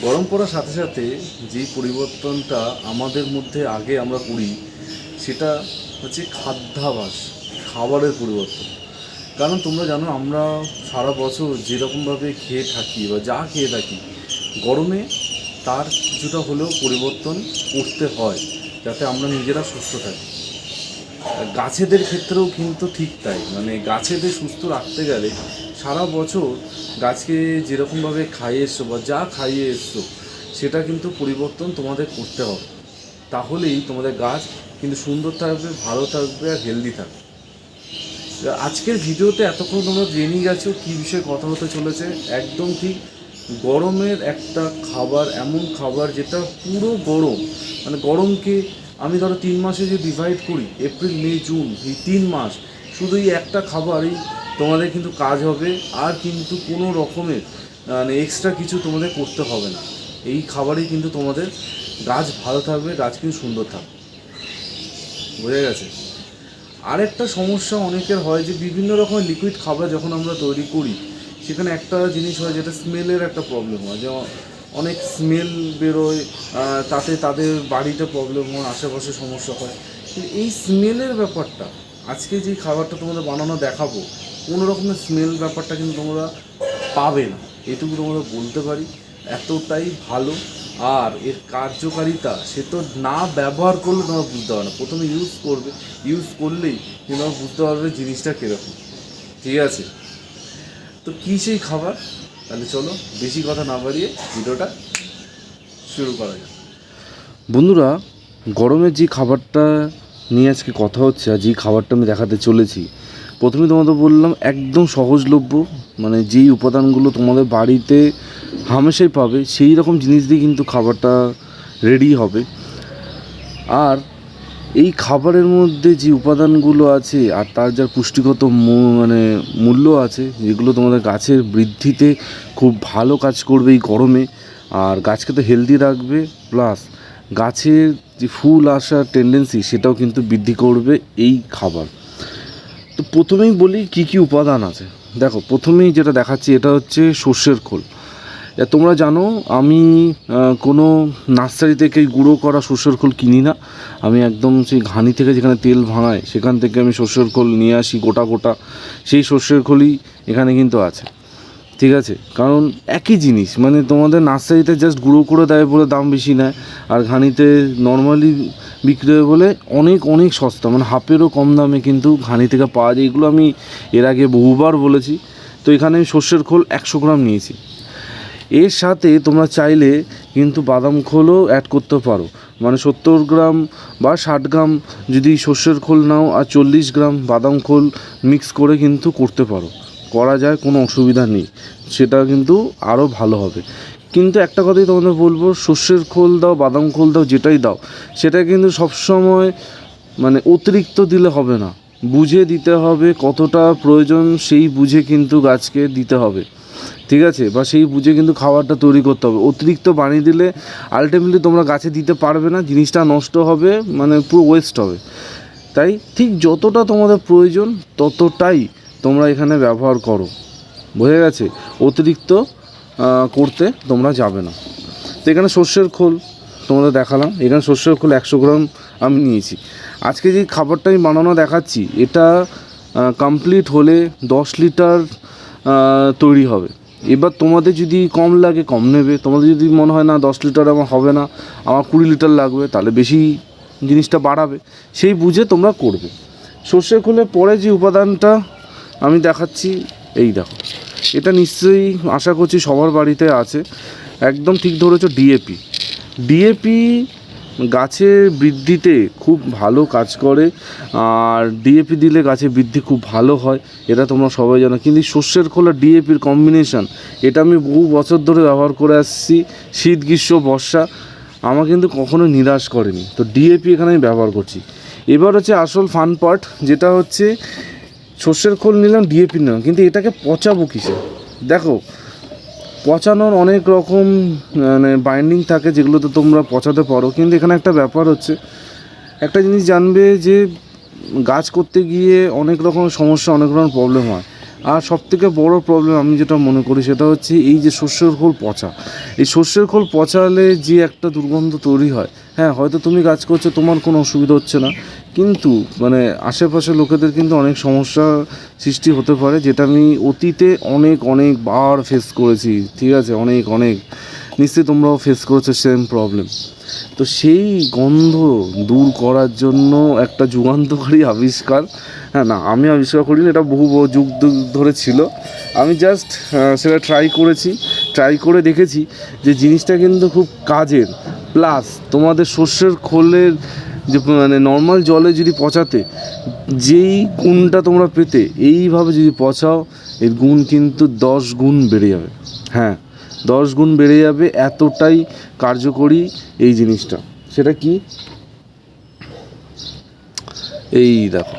গরম পড়ার সাথে সাথে যে পরিবর্তনটা আমাদের মধ্যে আগে আমরা করি, সেটা হচ্ছে খাদ্যাভাস, খাবারের পরিবর্তন। কারণ তোমরা জানো, আমরা সারা বছর যেরকমভাবে খেয়ে থাকি বা যা খেয়ে থাকি, গরমে তার কিছুটা হলেও পরিবর্তন করতে হয়, যাতে আমরা নিজেরা সুস্থ থাকি। গাছেদের ক্ষেত্রেও কিন্তু ঠিক তাই। মানে গাছেদের সুস্থ রাখতে গেলে সারা বছর গাছকে যেরকমভাবে খাইয়ে এসছো বা যা খাইয়ে এসছো, সেটা কিন্তু পরিবর্তন তোমাদের করতে হবে। তাহলেই তোমাদের গাছ কিন্তু সুন্দর থাকবে, ভালো থাকবে আর হেলদি থাকবে। আজকের ভিডিওতে এতক্ষণ তোমরা জেনে গেছো কী বিষয়ে কথা হতে চলেছে। একদম ঠিক গরমের একটা খাবার, এমন খাবার যেটা পুরো গরম মানে গরমকে আমি ধরো তিন মাসে যে ডিভাইড করি এপ্রিল মে জুন এই তিন মাস, শুধু এই একটা খাবারই তোমাদের কিন্তু কাজ হবে, আর কিন্তু কোনো রকমের মানে এক্সট্রা কিছু তোমাদের করতে হবে না। এই খাবারই কিন্তু তোমাদের গাছ ভালো থাকবে, গাছ কিন্তু সুন্দর থাকবে। বোঝা গেছে? আরেকটা সমস্যা অনেকের হয় যে বিভিন্ন রকমের লিকুইড খাবার যখন আমরা তৈরি করি, সেখানে একটা জিনিস হয় যেটা স্মেলের একটা প্রবলেম হয়। যেমন অনেক স্মেল বেরোয় তাতে তাদের বাড়িতে প্রবলেম হয়, আশেপাশে সমস্যা হয়। এই স্মেলের ব্যাপারটা, আজকে যে খাবারটা তোমাদের বানানো দেখাবো কোনো রকমের স্মেল ব্যাপারটা কিন্তু তোমরা পাবে না। এটুকু তোমরা বলতে পারি, এতটাই ভালো। আর এর কার্যকারিতা সে তো না ব্যবহার করলে তোমরা বুঝতে পারবে না। প্রথমে ইউজ করবে ইউজ করলেই তোমরা বুঝতে পারবে জিনিসটা কীরকম। ঠিক আছে? তো কী সেই খাবার? তাহলে চলো, বেশি কথা না বাড়িয়ে ভিডিওটা শুরু করা যাক। বন্ধুরা গরমের যে খাবারটা নিয়ে আজকে কথা হচ্ছে আর যেই খাবারটা আমি দেখাতে চলেছি প্রথমে তোমাদের বললাম, একদম সহজলভ্য মানে যেই উপাদানগুলো তোমাদের বাড়িতে হামেশাই পাবে, সেই রকম জিনিস দিয়ে কিন্তু খাবারটা রেডি হবে। আর এই খাবারের মধ্যে যে উপাদানগুলো আছে, আর তার যার পুষ্টিগত মানে মূল্য আছে, যেগুলো তোমাদের গাছের বৃদ্ধিতে খুব ভালো কাজ করবে এই গরমে, আর গাছকে তো হেলদি রাখবে প্লাস গাছের যে ফুল আসার টেন্ডেন্সি সেটাও কিন্তু বৃদ্ধি করবে এই খাবার। তো প্রথমেই বলি কি কি উপাদান আছে। দেখো, প্রথমেই যেটা দেখাচ্ছি এটা হচ্ছে সর্ষের খোল। তোমরা জানো, আমি কোনো নার্সারি থেকে গুঁড়ো করা সর্ষের খোল কিনি না। আমি একদম সেই ঘানি থেকে যেখানে তেল ভাঙায়, সেখান থেকে আমি সর্ষের খোল নিয়ে আসি গোটা গোটা। সেই সর্ষের খোলই এখানে কিন্তু আছে। ঠিক আছে? কারণ একই জিনিস মানে তোমাদের নার্সারিতে জাস্ট গুঁড়ো করে দেয় বলে দাম বেশি নেয়, আর ঘানিতে নর্মালি বিক্রি হয় বলে অনেক অনেক সস্তা মানে হাফেরও কম দামে কিন্তু ঘানি থেকে পাওয়া যায়। এগুলো আমি এর আগে বহুবার বলেছি। তো এখানে আমি সর্ষের খোল একশো গ্রাম নিয়েছি। এর সাথে তোমরা চাইলে কিন্তু বাদাম খোলও অ্যাড করতে পারো। মানে সত্তর গ্রাম বা ষাট গ্রাম যদি সর্ষের খোল নাও, আর চল্লিশ গ্রাম বাদাম খোল মিক্স করে কিন্তু করতে পারো। করা যায়, কোনো অসুবিধা নেই। সেটা কিন্তু আরও ভালো হবে। কিন্তু একটা কথাই তোমাদের বলব, সর্ষের খোল দাও, বাদাম খোল দাও, যেটাই দাও, সেটা কিন্তু সবসময় মানে অতিরিক্ত দিলে হবে না। বুঝে দিতে হবে কতটা প্রয়োজন, সেই বুঝে কিন্তু গাছকে দিতে হবে। ঠিক আছে? বা সেই বুঝে কিন্তু খাবারটা তৈরি করতে হবে। অতিরিক্ত বানিয়ে দিলে আলটিমেটলি তোমরা গাছে দিতে পারবে না, জিনিসটা নষ্ট হবে মানে পুরো ওয়েস্ট হবে। তাই ঠিক যতটা তোমাদের প্রয়োজন, ততটাই তোমরা এখানে ব্যবহার করো। বোঝা গেছে? অতিরিক্ত করতে তোমরা যাবে না। তো এখানে সর্ষের খোল তোমাদের দেখালাম। এখানে সর্ষের খোল একশো গ্রাম আমি নিয়েছি। আজকে যে খাবারটা আমি বানানো দেখাচ্ছি, এটা কমপ্লিট হলে দশ লিটার তৈরি হবে। এবার তোমাদের যদি কম লাগে, কম নেবে। তোমাদের যদি মনে হয়, না, দশ লিটার আমার হবে না, আমার কুড়ি লিটার লাগবে, তাহলে বেশি জিনিসটা বাড়াবে। সেই বুঝে তোমরা করবে। সর্ষের খোলে পরে যে উপাদানটা আমি দেখাচ্ছি, এই দেখো। এটা নিশ্চয়ই আশা করছি সবার বাড়িতে আছে। একদম ঠিক ধরেছো ডিএপি ডিএপি গাছের বৃদ্ধিতে খুব ভালো কাজ করে, আর ডিএপি দিলে গাছের বৃদ্ধি খুব ভালো হয়, এটা তোমরা সবাই জানো। কিন্তু শস্যের খোলা ডিএপির কম্বিনেশন এটা আমি বহু বছর ধরে ব্যবহার করে আসছি, শীত, গ্রীষ্ম, বর্ষা, আমার কিন্তু কখনো নিরাশ করেনি। তো ডিএপি এখানে আমি ব্যবহার করছি। এবার হচ্ছে আসল ফান পার্ট যেটা হচ্ছে সর্ষের খোল নিলাম ডিএপি নিলাম, কিন্তু এটাকে পচাবো কিসে? দেখো, পচানোর অনেক রকম মানে বাইন্ডিং থাকে যেগুলোতে তোমরা পচাতে পারো, কিন্তু এখানে একটা ব্যাপার হচ্ছে, একটা জিনিস জানবে যে গাছ করতে গিয়ে অনেক রকম সমস্যা, অনেক রকম প্রবলেম হয়। আর সবথেকে বড় প্রবলেম আমি যেটা মনে করি সেটা হচ্ছে এই যে শস্যের খোল পচা। এই শস্যের খোল পচালে যে একটা দুর্গন্ধ তৈরি হয় হ্যাঁ হয়তো তুমি কাজ করছ, তোমার কোনো অসুবিধা হচ্ছে না। কিন্তু মানে আশেপাশের লোকেদের কিন্তু অনেক সমস্যা সৃষ্টি হতে পারে, যেটা আমি অতীতে অনেক অনেক বার ফেস করেছি, ঠিক আছে? অনেক অনেক। নিশ্চয়ই তোমরাও ফেস করেছ সেম প্রবলেম তো সেই গন্ধ দূর করার জন্য একটা যুগান্তকারী আবিষ্কার হ্যাঁ না, আমি আবিষ্কার করিনি, এটা বহু যুগ ধরে ছিল। আমি জাস্ট সেটা ট্রাই করেছি ট্রাই করে দেখেছি যে জিনিসটা কিন্তু খুব কাজের। প্লাস তোমাদের শস্যের খোলের যে মানে নর্মাল জলে যদি পচাতে, যেই গুণটা তোমরা পেতে, এইভাবে যদি পচাও, এর গুণ কিন্তু দশ গুণ বেড়ে যাবে। হ্যাঁ দশ গুণ বেড়ে যাবে, এতটাই কার্যকরী এই জিনিসটা। সেটা কি? এই দেখো।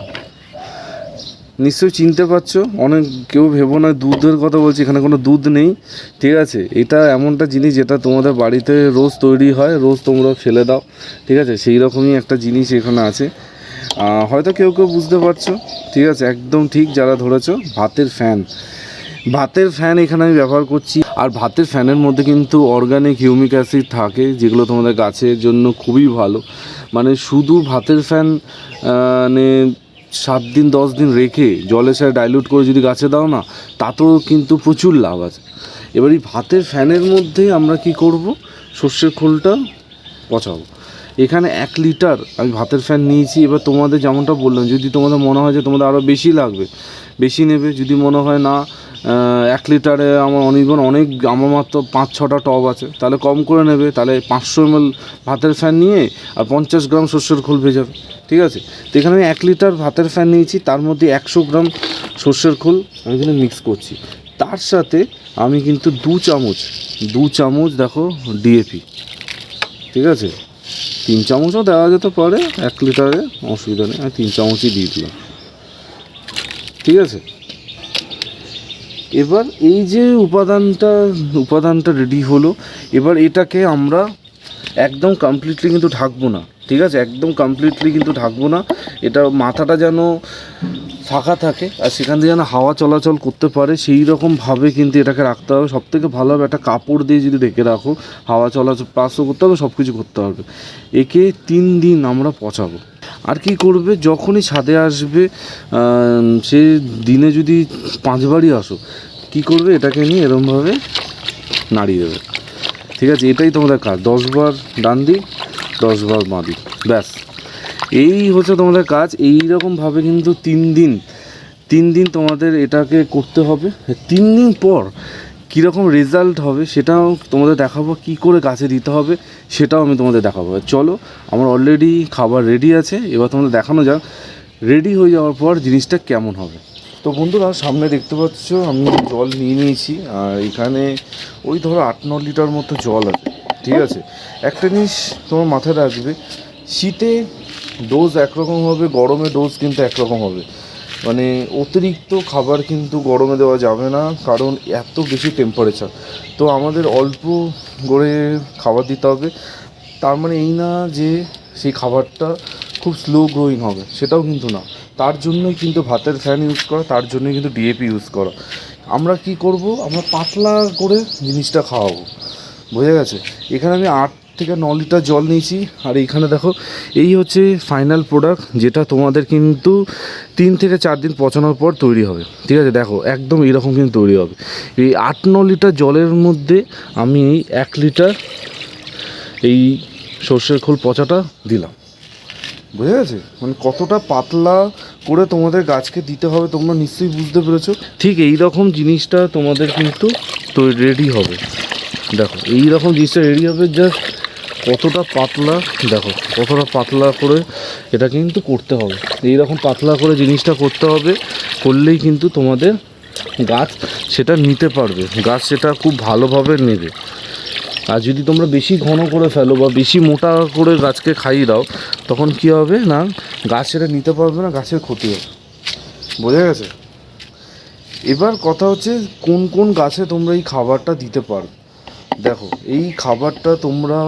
নিশ্চয়ই চিনতে পারছ। অনেক কেউ ভেবো না, দুধের কথা বলছি, এখানে কোনো দুধ নেই, ঠিক আছে? এটা এমনটা জিনিস যেটা তোমাদের বাড়িতে রোজ তৈরি হয়, রোজ তোমরা ফেলে দাও, ঠিক আছে? সেই রকমই একটা জিনিস এখানে আছে। হয়তো কেউ কেউ বুঝতে পারছ, ঠিক আছে? একদম ঠিক যারা ধরেছো, ভাতের ফ্যান। ভাতের ফ্যান এখানে আমি ব্যবহার করছি। আর ভাতের ফ্যানের মধ্যে কিন্তু অর্গানিক হিউমিক অ্যাসিড থাকে, যেগুলো তোমাদের গাছের জন্য খুবই ভালো। মানে শুধু ভাতের ফ্যান সাত দিন, দশ দিন রেখে জলের সাথে ডাইলুট করে যদি গাছে দাও না, তাতেও কিন্তু প্রচুর লাভ আছে। এবার এই ভাতের ফ্যানের মধ্যে আমরা কি করব? সর্ষের খোলটা পচাবো। এখানে এক লিটার আমি ভাতের ফ্যান নিয়েছি। এবার তোমাদের যেমনটা বললাম, যদি তোমাদের মনে হয় যে তোমাদের আরও বেশি লাগবে, বেশি নেবে। যদি মনে হয় না এক লিটারে আমার অনির্বন অনেক, আমার মাত্র পাঁচ, ছটা টব আছে। তাহলে কম করে নেবে, তাহলে পাঁচশো এমএল ভাতের ফ্যান নিয়ে আর পঞ্চাশ গ্রাম শস্যের খোল ভেজাবে ঠিক আছে? তো এখানে আমি এক লিটার ভাতের ফ্যান নিয়েছি, তার মধ্যে একশো গ্রাম সর্ষের খোল আমি এখানে মিক্স করছি। তার সাথে আমি কিন্তু দু চামচ দু চামচ দেখো ডিএপি ঠিক আছে? তিন চামচও দেওয়া যেতে পারে, এক লিটারে, অসুবিধা নেই, আমি তিন চামচই দিয়ে দিলাম। ঠিক আছে? এবার এই যে উপাদানটা উপাদানটা রেডি হলো, এবার এটাকে আমরা একদম কমপ্লিটলি কিন্তু ঢাকবো না, ঠিক আছে? একদম কমপ্লিটলি কিন্তু ঢাকবো না। এটা মাথাটা যেন ফাঁকা থাকে আর সেখান থেকে যেন হাওয়া চলাচল করতে পারে, সেই রকমভাবে কিন্তু এটাকে রাখতে হবে। সব থেকে ভালো হবে একটা কাপড় দিয়ে যদি ঢেকে রাখো, হাওয়া চলাচল পাসও করতে হবে সব কিছু করতে হবে। একে তিন দিন আমরা পচাবো। আর কি করবে? যখনই ছাদে আসবে সে দিনে যদি পাঁচবারই আসো, কি করবে? এটাকে নিয়ে এরমভাবে নাড়িয়ে দেবে। ঠিক আছে, এটাই তোমাদের কাজ। দশবার ডান দিক, দশবার বাঁ দিক। ব্যাস। এই হচ্ছে তোমাদের কাজ। এই রকমভাবে কিন্তু তিন দিন তিন দিন তোমাদের এটাকে করতে হবে। তিন দিন পর কীরকম রেজাল্ট হবে সেটাও তোমাদের দেখাবো, কি করে গাছে দিতে হবে সেটাও আমি তোমাদের দেখাবো। চলো, আমার অলরেডি খাবার রেডি আছে, এবার তোমাদের দেখানো যাক রেডি হয়ে যাওয়ার পর জিনিসটা কেমন হবে। তো বন্ধুরা, সামনে দেখতে পাচ্ছ, আমি জল নিয়ে নিয়েছি, আর এখানে ওই ধরো আট ন লিটার মতো জল আছে, ঠিক আছে? একটা জিনিস তোমার মাথায় রাখবে, শীতে ডোজ একরকম হবে, গরমে ডোজ কিন্তু একরকম হবে। মানে অতিরিক্ত খাবার কিন্তু গরমে দেওয়া যাবে না, কারণ এত বেশি টেম্পারেচার তো আমাদের অল্প করে খাবার দিতে হবে। তার মানে এই না যে সেই খাবারটা খুব স্লো গ্রোয়িং হবে, সেটাও কিন্তু না। তার জন্যই কিন্তু ভাতের ফ্যান ইউজ করা, তার জন্যই কিন্তু ডিএপি ইউজ করা। আমরা কি করব? আমরা পাতলা করে জিনিসটা খাওয়াবো। বোঝা গেছে? এখানে আমি আট থেকে ন লিটার জল নিয়েছি। আর এইখানে দেখো, এই হচ্ছে ফাইনাল প্রোডাক্ট যেটা তোমাদের কিন্তু তিন থেকে চার দিন পচানোর পর তৈরি হবে। ঠিক আছে? দেখো, একদম এরকম কিন্তু তৈরি হবে। এই আট ন লিটার জলের মধ্যে আমি এই এক লিটার এই সর্ষের খোল পচাটা দিলাম। বুঝে গেছে? মানে কতটা পাতলা করে তোমাদের গাছকে দিতে হবে তোমরা নিশ্চয়ই বুঝতে পেরেছ। ঠিক এই রকম জিনিসটা তোমাদের কিন্তু রেডি হবে। দেখো এই রকম জিনিসটা রেডি হবে জাস্ট কতটা পাতলা, দেখো, কতটা পাতলা করে এটা কিন্তু করতে হবে। এই রকম পাতলা করে জিনিসটা করতে হবে, করলেই কিন্তু তোমাদের গাছ সেটা নিতে পারবে, গাছ সেটা খুব ভালোভাবে নেবে। আর যদি তোমরা বেশি ঘন করে ফেলো বা বেশি মোটা করে গাছকে খাইয়ে দাও, তখন কি হবে না, গাছ সেটা নিতে পারবে না, গাছের ক্ষতি হবে। বোঝা গেছে? এবার কথা হচ্ছে কোন কোন গাছে তোমরা এই খাবারটা দিতে পারো দেখো, এই খাবারটা তোমরা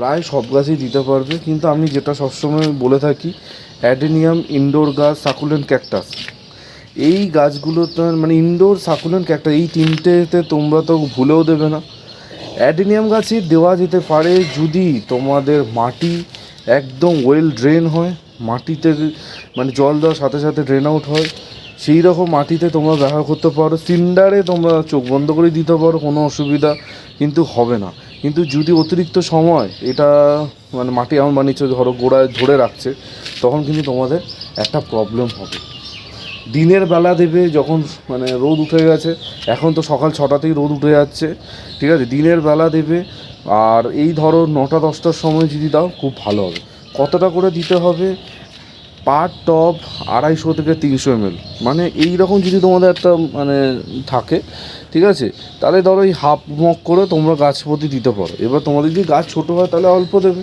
প্রায় সব গাছই দিতে পারবে, কিন্তু আমি যেটা সবসময় বলে থাকি, অ্যাডেনিয়াম, ইনডোর গাছ, সাকুলেন্ট ক্যাকটাস। এই গাছগুলো তো মানে ইনডোর, সাকুলেন্ট ক্যাকটাস, এই তিনটেতে তোমরা তো ভুলেও দেবে না। অ্যাডেনিয়াম গাছই দেওয়া যেতে পারে যদি তোমাদের মাটি একদম ওয়েল ড্রেন হয়, মাটিতে মানে জল দেওয়ার সাথে সাথে ড্রেন আউট হয়, সেই রকম মাটিতে তোমরা ব্যবহার করতে পারো। সিন্ডারে তোমরা চোখ বন্ধ করে দিতে পারো, কোনো অসুবিধা কিন্তু হবে না। কিন্তু যদি অতিরিক্ত সময় এটা মানে মাটি এমন বানিয়েছে, ধরো গোড়ায় ধরে রাখছে, তখন কিন্তু তোমাদের একটা প্রবলেম হবে। দিনের বেলা দেবে যখন মানে রোদ উঠে গেছে, এখন তো সকাল ছটাতেই রোদ উঠে যাচ্ছে, ঠিক আছে? দিনের বেলা দেবে, আর এই ধরো নটা দশটার সময় যদি দাও, খুব ভালো হবে। কতটা করে দিতে হবে? পার টপ আড়াইশো থেকে তিনশো এমএল। মানে এই রকম যদি তোমাদের একটা মানে থাকে, ঠিক আছে? তাহলে ধরো এই হাফ মগ করে তোমরা গাছ প্রতি দিতে পারো। এবার তোমাদের যদি গাছ ছোটো হয়, তাহলে অল্প দেবে,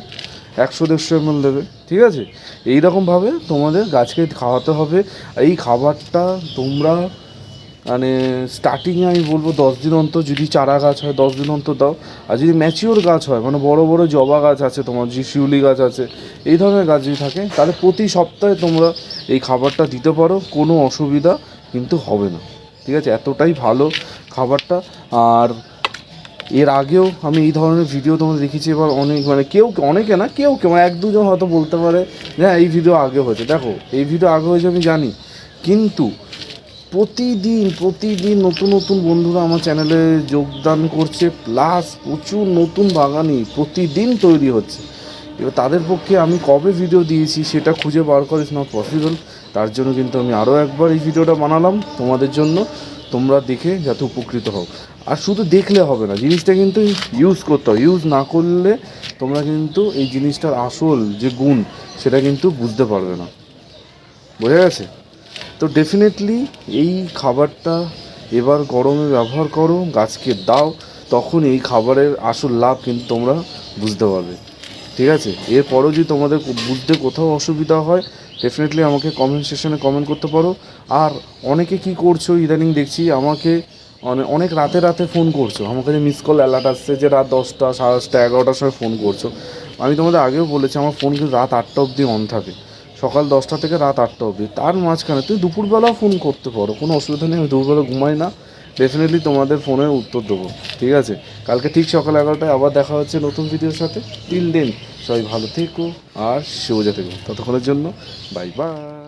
একশো দেড়শো এমএল দেবে, ঠিক আছে? এই রকমভাবে তোমাদের গাছকে খাওয়াতে হবে। এই খাবারটা তোমরা মানে স্টার্টিংয়ে আমি বলব দশ দিন অন্তর যদি চারা গাছ হয়, দশ দিন অন্তর দাও। আর যদি ম্যাচিওর গাছ হয় মানে বড় বড় জবা গাছ আছে তোমার, যে শিউলি গাছ আছে, এই ধরনের গাছ যদি থাকে, তাহলে প্রতি সপ্তাহে তোমরা এই খাবারটা দিতে পারো, কোনো অসুবিধা কিন্তু হবে না। ঠিক আছে? এতটাই ভালো খাবারটা। আর এর আগেও আমি এই ধরনের ভিডিও তোমাদের দেখেছি এবার অনেক মানে কেউ, অনেকে না, কেউ কেউ মানে এক দুজন হয়তো বলতে পারে যে হ্যাঁ এই ভিডিও আগে হয়েছে। দেখো, এই ভিডিও আগে হয়েছে আমি জানি। কিন্তু প্রতিদিন প্রতিদিন নতুন নতুন বন্ধুরা আমার চ্যানেলে যোগদান করছে প্লাস প্রচুর নতুন বাগানই প্রতিদিন তৈরি হচ্ছে। এবার তাদের পক্ষে আমি কবে ভিডিও দিয়েছি সেটা খুঁজে বার করা ইজ নট পসিবল তার জন্য কিন্তু আমি আরও একবার এই ভিডিওটা বানালাম তোমাদের জন্য। তোমরা দেখে যাতে উপকৃত হও। আর শুধু দেখলে হবে না, জিনিসটা কিন্তু ইউজ করতে হবে। ইউজ না করলে তোমরা কিন্তু এই জিনিসটার আসল যে গুণ, সেটা কিন্তু বুঝতে পারবে না। বোঝা গেছে? তো ডেফিনেটলি এই খাবারটা এবার গরমে ব্যবহার করো, গাছকে দাও, তখন এই খাবারের আসল লাভ কিন্তু তোমরা বুঝতে পারবে। ঠিক আছে? এরপরও যদি তোমাদের বুঝতে কোথাও অসুবিধা হয় ডেফিনেটলি আমাকে কমেন্ট সেকশনে কমেন্ট করতে পারো। আর অনেকে কি করছ, ইদানিং দেখছি আমাকে অনেক রাতে রাতে ফোন করছ। আমার কাছে মিস কল অ্যালার্ট আসছে যে রাত দশটা, সাড়ে দশটা, এগারোটার সময় ফোন করছ। আমি তোমাদের আগেও বলেছি, আমার ফোন কিন্তু রাত আটটা অবধি অন থাকে। সকাল দশটা থেকে রাত আটটা অবধি। তার মাঝখানে তুমি দুপুরবেলাও ফোন করতে পারো, কোনো অসুবিধা নেই, আমি দুপুরবেলা ঘুমাই না। ডেফিনেটলি তোমাদের ফোনের উত্তর দেবো, ঠিক আছে? কালকে ঠিক সকাল এগারোটায় আবার দেখা হচ্ছে নতুন ভিডিওর সাথে। তিন দিন সবাই ভালো থেকো আর সোজা থেকো ততক্ষণের জন্য বাই বাই